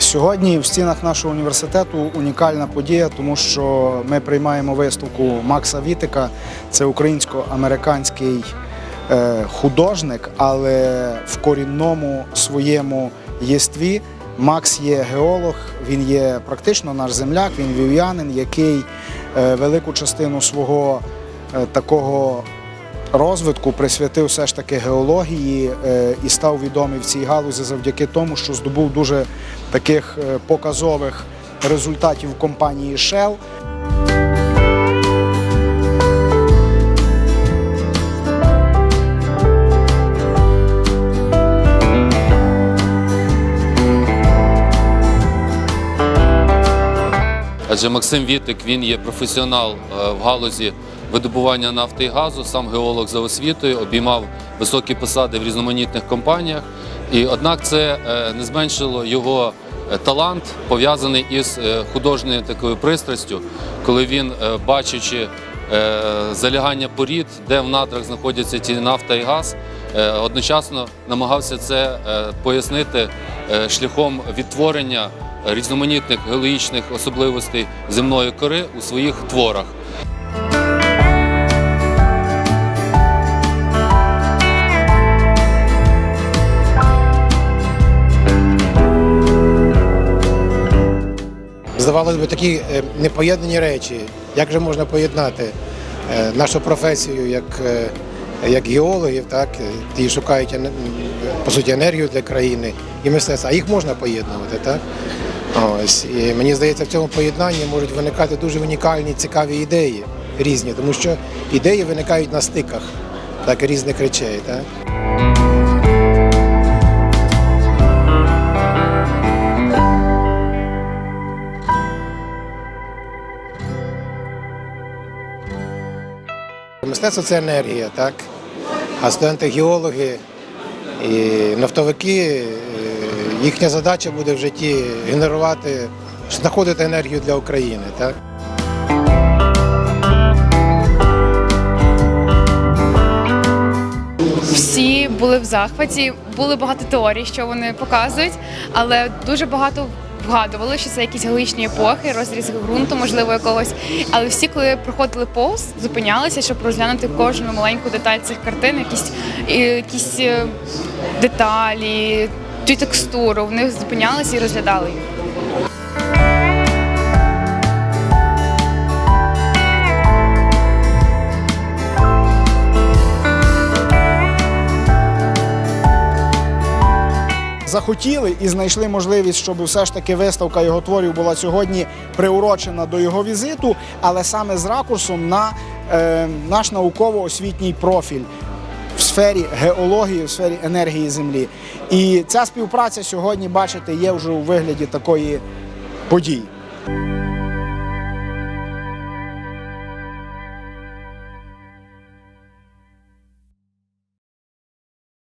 Сьогодні в стінах нашого університету унікальна подія, тому що ми приймаємо виставку Макса Вітика. Це українсько-американський е, художник, але в корінному своєму єстві Макс є геолог, він є практично наш земляк, він вів'янин, який е, велику частину свого е, такого розвитку присвятив все ж таки геології і став відомий в цій галузі завдяки тому, що здобув дуже таких е, показових результатів компанії Shell. Адже Максим Вітик він є професіонал е, в галузі видобування нафти і газу, сам геолог за освітою, обіймав високі посади в різноманітних компаніях. І однак це е, не зменшило його талант, пов'язаний із е, художньою такою пристрастю, коли він, е, бачачи е, залягання порід, де в надрах знаходяться ті нафта і газ, е, одночасно намагався це е, пояснити е, шляхом відтворення різноманітних геологічних особливостей земної кори у своїх творах. Здавалось би, такі е, непоєднані речі. Як же можна поєднати е, нашу професію як, е, як геологів, так, ті шукають по суті енергію для країни і мистецтво, а їх можна поєднувати, так? Ось. І мені здається, в цьому поєднанні можуть виникати дуже унікальні, цікаві ідеї різні, тому що ідеї виникають на стиках так, різних речей. Так? Мистецтво це енергія, так? А студенти-геологи і нафтовики, е, їхня задача буде в житті генерувати, знаходити енергію для України. Так? Всі були в захваті, були багато теорій, що вони показують, але дуже багато вгадували, що це якісь галичні епохи, розріз ґрунту, можливо, якогось. Але всі, коли проходили повз, зупинялися, щоб розглянути кожну маленьку деталь цих картин, якісь, якісь е, деталі, цю текстуру. Вони зупинялися і розглядали їх. Захотіли і знайшли можливість, щоб все ж таки виставка його творів була сьогодні приурочена до його візиту, але саме з ракурсом на е, наш науково-освітній профіль. В сфері геології, в сфері енергії землі. І ця співпраця сьогодні, бачите, є вже у вигляді такої події.